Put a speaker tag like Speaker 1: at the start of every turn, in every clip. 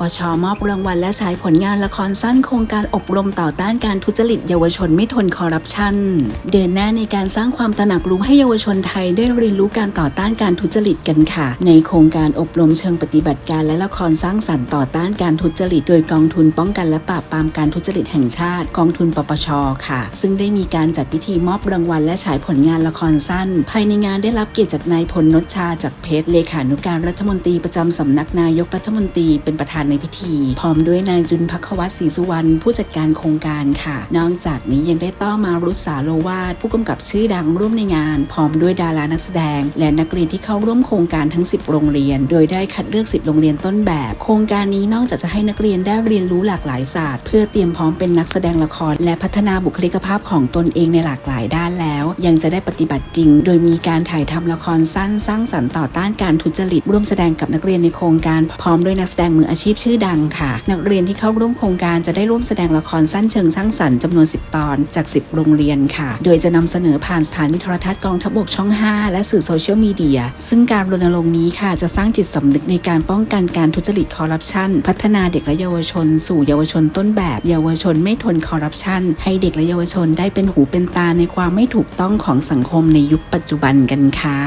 Speaker 1: ปชมอบรางวัลและฉายผลงานละครสั้นโครงการอบรมต่อต้านการทุจริตเยาวชนไม่ทนคอร์รัปชัน เดินหน้าในการสร้างความตระหนักรู้ให้เยาวชนไทยได้เรียนรู้การต่อต้านการทุจริตกันค่ะ ในโครงการอบรมเชิงปฏิบัติการและละครสร้างสรรค์ต่อต้านการทุจริต โดยกองทุนป้องกันและปราบปรามการทุจริตแห่งชาติ กองทุนปปชค่ะ ซึ่งได้มีการจัดพิธีมอบรางวัลและฉายผลงานละครสั้น ภายในงานได้รับเกียรติจากนายพลนชชาจากเพชรเลขานุการรัฐมนตรีประจำสำนักนายกรัฐมนตรีเป็นประธานในพิธี พร้อมด้วยนายจุนพักวัตศรีสุวรรณผู้จัดการโครงการค่ะ นอกจากนี้ยังได้ต้อมารุษสาโลวาดผู้กำกับชื่อดังร่วมในงาน พร้อมด้วยดารานักแสดง และนักเรียนที่เข้าร่วมโครงการทั้ง 10 โรงเรียน โดยได้คัดเลือก 10 โรงเรียนต้นแบบ โครงการนี้นอกจากจะให้นักเรียนได้เรียนรู้หลากหลายศาสตร์ เพื่อเตรียมพร้อมเป็นนักแสดงละคร และพัฒนาบุคลิกภาพของตนเองในหลากหลายด้านแล้ว ยังจะได้ปฏิบัติจริง โดยมีการถ่ายทำละครสั้นสร้างสรรค์ต่อต้านการทุจริตร่วมแสดงกับนักเรียนในโครงการ พร้อมด้วยนักแสดงมืออาชีพชีพชื่อดังค่ะ นักเรียนที่เข้าร่วมโครงการจะได้ร่วมแสดงละครสั้นเชิงสร้างสรรค์จำนวน 10 ตอนจาก 10 โรงเรียนค่ะ โดยจะนำเสนอผ่านสถานีโทรทัศน์กองทัพบกช่อง 5 และสื่อโซเชียลมีเดียซึ่งการรณรงค์นี้ค่ะ จะสร้างจิตสำนึกในการป้องกันการทุจริตคอร์รัปชันพัฒนาเด็กและเยาวชน สู่เยาวชนต้นแบบ เยาวชนไม่ทนคอร์รัปชันให้เด็กและเยาวชนได้เป็นหูเป็นตาในความไม่ถูกต้องของสังคมในยุคปัจจุบันกันค่ะ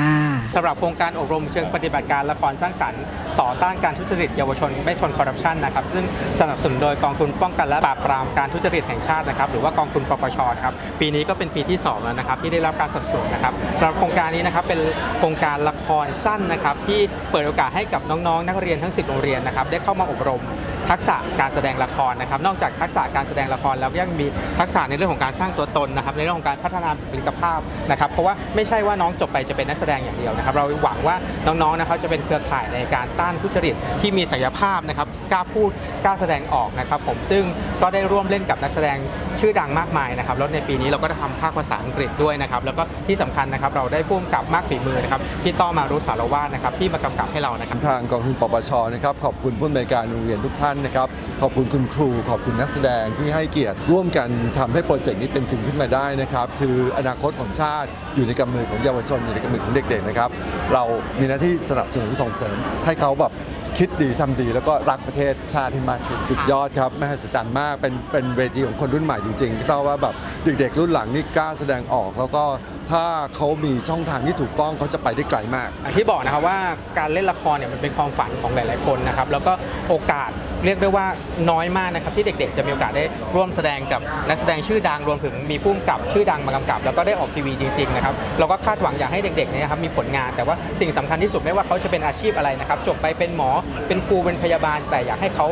Speaker 2: สำหรับโครงการอบรมเชิงปฏิบัติการละครสร้างสรรค์ต่อต้านการทุจริตเยาวชนไม่ทนคอร์รัปชันนะครับซึ่งสนับสนุนโดยกองทุนป้องกันและปราบปรามการทุจริตแห่งชาตินะครับหรือว่ากองทุนปปชนะครับปีนี้ก็เป็นปีที่2แล้วนะครับที่ได้รับการสนับสนุนนะครับสำหรับโครงการนี้นะครับเป็นโครงการละครสั้นนะครับที่เปิดโอกาสให้กับน้องๆ นักเรียนทั้ง 10 โรงเรียนนะครับได้เข้ามาอบรมทักษะการแสดงละครนะครับนอกจากทักษะการแสดงละครแล้วยังมีทักษะในเรื่องของการสร้างตัวตนนะครับในเรื่องของการพัฒนาบุคลิกภาพนะครับเพราะว่าไม่ใช่ว่าน้องจบไปจะเป็นนักแสดงอย่างเดียวนะครับเราหวังว่าน้องๆนะครับจะเป็นเครือข่ายในการต้านทุจริตที่มีศักยภาพนะครับกล้าพูดกล้าแสดงออกนะครับผมซึ่งก็ได้ร่วมเล่นกับนักแสดงชื่อดังมากมายนะครับแล้วในปีนี้เราก็ได้ทำภาคภาษาอังกฤษด้วยนะครับแล้วก็ที่สำคัญนะครับเราได้พุ่มกับมากฝีมือนะครับพี่ต้อมารุสารวาสนะครับที่มากำกับให้เรานะครับ
Speaker 3: ทางกองทุนปปชนะครับขอบคุณผู้อำนวยการโรงเรียนทุกท่านนะครับขอบคุณคุณครู ขอบคุณนักแสดงที่ให้เกียรติร่วมกันทำให้โปรเจกต์นี้เป็นจริงขึ้นมาได้นะครับคืออนาคตของชาติอยู่ในกำมือของเยาวชนอยู่ในกำมือของเด็กๆนะครับเรามีหน้าที่สนับสนุนส่งเสริมให้เขาแบบคิดดีทำดีแล้วก็รักประเทศชาติให้มากขึ้นสุดยอดครับมหัศจรรย์มากเป็นเป็นเวทีของคนรุ่นใหม่จริงๆพี่ต้อว่าแบบเด็กๆ รุ่นหลังนี่กล้าแสดงออก แล้วก็ถ้าเขามีช่องทางที่ถูกต้องเขาจะไปได้ไกลมาก
Speaker 2: อย่างที่บอกนะครับว่าการเล่นละครเนี่ยมันเป็นความฝันของหลาย ๆ คนนะครับแล้วก็โอกาส เรียกได้ว่าน้อยมากนะครับที่เด็กๆ จะมีโอกาสได้ร่วมแสดงกับนักแสดงชื่อดังรวมถึงมีผู้กำกับชื่อดังมากำกับ แล้วก็ได้ออกทีวีจริงๆนะครับเราก็คาดหวังอยากให้เด็กๆเนี่ยนะครับมีผลงาน แต่ว่าสิ่งสำคัญที่สุดไม่ว่าเขาจะเป็นอาชีพอะไรนะครับจบไปเป็นหมอเป็นครูเป็นพยาบาล แต่อยากให้เขา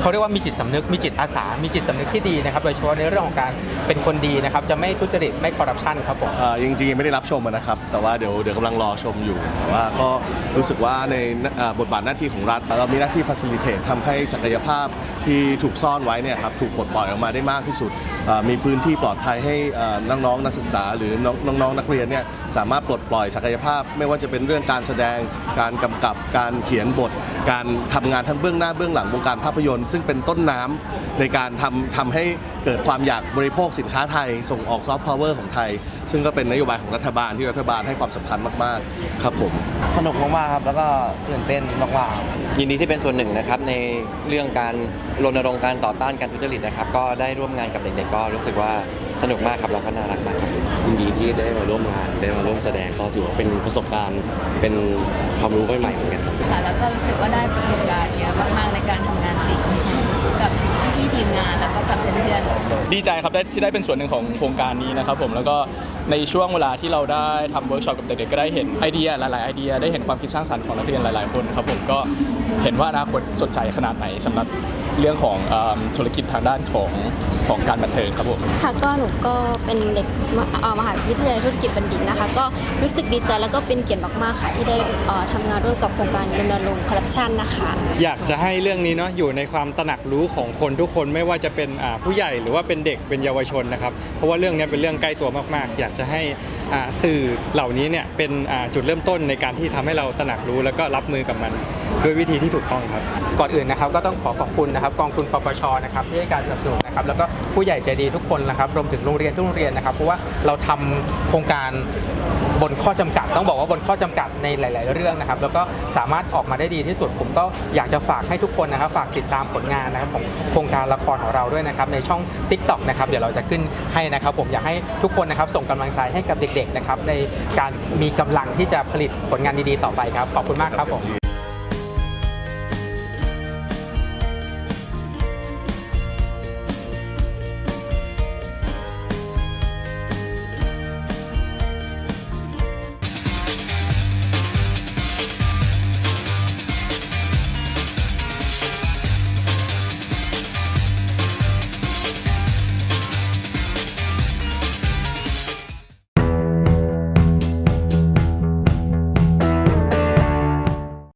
Speaker 2: เขาเรียกว่ามีจิตสำนึกมีจิตอาสา มีจิตสำนึกที่ดีนะครับโดยเฉพาะในเรื่องของการเป็นคนดีนะครับจะไม่ทุจริตไม่คอร์รัปชันครับผม
Speaker 4: เออจริงๆไม่ได้รับชมนะครับ แต่ว่าเดี๋ยวเดี๋ยวกำลังรอชมอยู่แต่ว่าก็รู้สึกว่าในบทบาทหน้าที่ของรัฐเรามีหน้าที่ facilitate ทำให้ศักยภาพที่ถูกซ่อนไว้เนี่ยครับถูกปลดปล่อยออกมาได้มากที่สุด มีพื้นที่ปลอดภัยให้เอ่อน้องๆนักศึกษา หรือน้องน้องๆนักเรียนเนี่ยสามารถปลดปล่อยศักยภาพ ไม่ว่าจะเป็นเรื่องการแสดงการกำกับการเขียนบท การทำงานทั้งเบื้องหน้าเบื้องหลังวงการภาพยนตร์ซึ่งเป็นต้นน้ำในการทำทำให้เกิดความอยากบริโภคสินค้าไทย ส่งออกซอฟต์พาวเวอร์ของไทย ซึ่งก็เป็นนโยบายของรัฐบาลที่รัฐบาลให้ความสำคัญมากๆ ครับผม
Speaker 5: สนุกมากๆครับแล้วก็ตื่นเต้นมากๆ
Speaker 6: ยินดีที่เป็นส่วนหนึ่งนะครับในเรื่องการรณรงค์การต่อต้านการทุจริตนะครับก็ได้ร่วมงานกับเด็กๆก็รู้สึกว่า สนุกมากครับแล้วก็น่ารักมากครับ
Speaker 7: ยินดีที่ได้มาร่วมงานได้มาร่วมแสดงก็ถือว่าเป็นประสบการณ์เป็นความรู้ใหม่ๆเหมือนกันครับ
Speaker 8: ค่ะแล้วก็รู้สึกว่าได้ประสบการณ์เยอะมากๆในการทำงานจริงกับพี่ๆทีมงานแล้วก็กับเพื่อนๆ
Speaker 9: ดีใจครับได้ที่ได้เป็นส่วนหนึ่งของโครงการนี้นะครับผมแล้วก็ ในช่วงเวลาที่เราได้ทำเวิร์กช็อปกับเด็กๆก็ได้เห็นไอเดียหลายๆไอเดียได้เห็นความคิดสร้างสรรค์ของนักเรียนหลายๆคนครับผมก็เห็นว่าอนาคตสดใจขนาดไหนสำหรับเรื่องของเอิ่มธุรกิจทางด้านของของการบันเทิงครับผม
Speaker 10: ค่ะก็หนูก็เป็นเด็กมเอ่อมหาวิทยาลัยธุรกิจบัณฑิตนะคะ ก็รู้สึกดีใจแล้วก็เป็นเกียรติมากๆค่ะที่ได้เอ่อทำงานร่วมกับโครงการรณรงค์คอร์รัปชันนะคะ
Speaker 11: อยากจะให้เรื่องนี้เนาะอยู่ในความตระหนักรู้ของคนทุกคนไม่ว่าจะเป็นอ่าผู้ใหญ่หรือว่าเป็นเด็กเป็นเยาวชนนะครับ เพราะว่าเรื่องนี้เป็นเรื่องใกล้ตัวมากๆ อยากจะให้สื่อเหล่านี้เนี่ยเป็นจุดเริ่มต้นในการที่ทำให้เราตระหนักรู้แล้วก็รับมือกับมัน ด้วยวิธีที่ถูกต้องครับ
Speaker 2: ก่อนอื่นนะครับก็ต้องขอขอบคุณนะครับกองทุนปปชนะครับที่ให้การสนับสนุนนะครับแล้วก็ผู้ใหญ่ใจดีทุกคนนะครับรวมถึงโรงเรียนทุกโรงเรียนนะครับเพราะว่าเราทำโครงการบนข้อจำกัด ต้องบอกว่าบนข้อจำกัดในหลาย ๆ เรื่องนะครับแล้วก็สามารถออกมาได้ดีที่สุด ผมก็อยากจะฝากให้ทุกคนนะครับฝากติดตามผลงานนะครับของโครงการละครของเราด้วยนะครับในช่อง TikTok นะครับเดี๋ยวเราจะขึ้นให้นะครับ ผมอยากให้ทุกคนนะครับส่งกำลังใจให้กับเด็ก ๆ นะครับในการมีกำลังที่จะผลิตผลงานดี ๆ ต่อไปครับขอบคุณมากครับผม